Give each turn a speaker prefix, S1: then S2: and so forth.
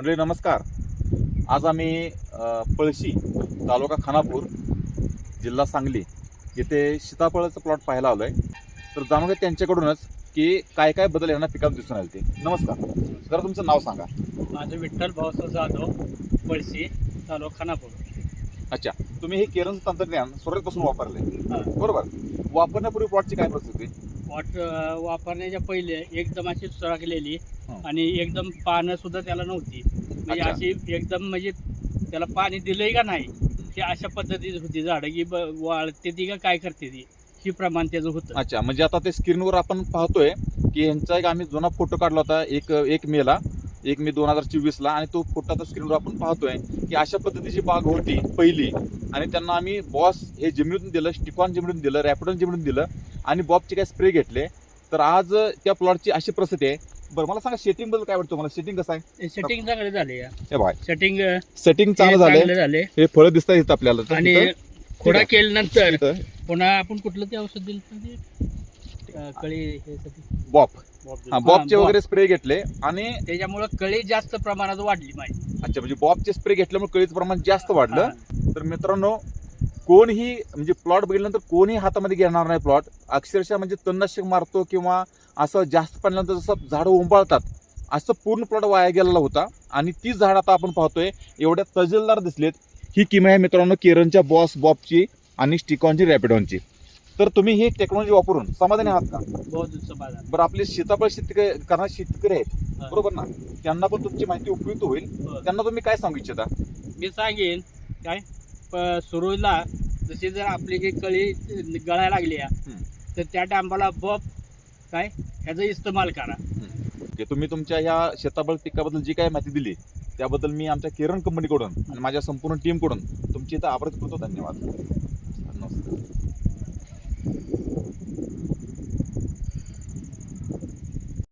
S1: मंडळी नमस्कार. आज आम्ही पळशी तालुका खानापूर जिल्हा सांगली येथे सीताफळाचं प्लॉट पाहायला आलोय. तर जाणून घ्या त्यांच्याकडूनच की काय काय बदल यांना पिकात दिसून आले ते. नमस्कार. जरा तुमचं नाव सांगा.
S2: माझं विठ्ठल भाऊसाहेब जाधव पळशी तालुका खानापूर.
S1: अच्छा. तुम्ही हे केरनचं तंत्रज्ञान सुरुवातीपासून वापरले. बरोबर. वापरण्यापूर्वी प्लॉटची काय परिस्थिती?
S2: वाट वापरण्याच्या पहिले एकदम अशी सरकलेली. आणि एकदम पानं सुद्धा त्याला नव्हती म्हणजे
S1: अच्छा.
S2: अशी एकदम म्हणजे त्याला पाणी दिलंय का नाही हे अशा पद्धतीत होती झाडं की ब- वाळते ती का काय करते ती ही प्रमाण त्याचं होतं
S1: अच्छा म्हणजे आता ते स्क्रीनवर आपण पाहतोय की यांचा एक आम्ही जुना फोटो काढला होता एक एक मेला एक मे दोन हजार चोवीसला आणि तो फोटो आता स्क्रीनवर आपण पाहतोय की अशा पद्धतीची बाग होती पहिली आणि त्यांना आम्ही बॉस हे जमिनीतून दिलं स्टिकॉन जमिनीतून दिलं रॅपिडॉन जमिनीतून दिलं आणि बॉबचे काय स्प्रे घेतले तर आज त्या प्लॉटची अशी परिस्थिती आहे बरं मला सांगा सेटिंगबद्दल काय वाटतं मला सेटिंग कसं आहे
S2: सेटिंग चांगले झाले
S1: हे
S2: सेटिंग
S1: सेटिंग चांगलं झालंय
S2: झाले
S1: हे फळं दिसत आहेत आपल्याला तर
S2: आणि
S1: तिथं-
S2: खोडा. केल्यानंतर
S1: तिथं
S2: पुन्हा आपण कुठलं ते औषध दिलं होतं ते? अं, कळी हे.
S1: बॉप
S2: बॉब
S1: हा. बॉबचे वगैरे स्प्रे घेतले आणि.
S2: त्याच्यामुळं कळी जास्त प्रमाणात वाढली माझी
S1: अच्छा म्हणजे बॉबचे स्प्रे घेतल्यामुळे कळीचं प्रमाण जास्त वाढलं. तर मित्रांनो कोणीही म्हणजे प्लॉट बघितल्यानंतर कोणीही हातामध्ये घेणार नाही प्लॉट अक्षरशः म्हणजे तणनाशक मारतो किंवा असं जास्त पडल्यानंतर जसं झाडं उंबाळतात असं पूर्ण प्लॉट वाया गेलेला होता. आणि ती झाड आता आपण पाहतोय एवढ्या तजेलदार दिसलेत. ही किम आहे मित्रांनो केरनच्या बॉस बॉबची आणि स्टिकॉनची रॅपिडॉनची. तर तुम्ही ही टेक्नॉलॉजी वापरून समाधानी आहात का? बरं आपले सीताफळ शेतकरी करणारे शेतकरी आहेत. बरोबर ना? त्यांना पण तुमची माहिती उपयुक्त होईल.
S2: हो.
S1: त्यांना तुम्ही काय सांगू इच्छिता?
S2: मी सांगेन. काय? प- सुरुवातीला जशी जर आपली काही कळी गळायला लागली आहे,
S1: हम्म.
S2: तर त्या टायमाला बॉब काय? ह्याचा इस्तेमाल करा.
S1: की तुम्ही तुमच्या ह्या शेताबळ पिकाबद्दल जी काय माहिती दिली त्याबद्दल मी आमच्या किरण कंपनीकडून आणि माझ्या संपूर्ण टीमकडून तुमची इथं आभार करतो. धन्यवाद. नमस्कार.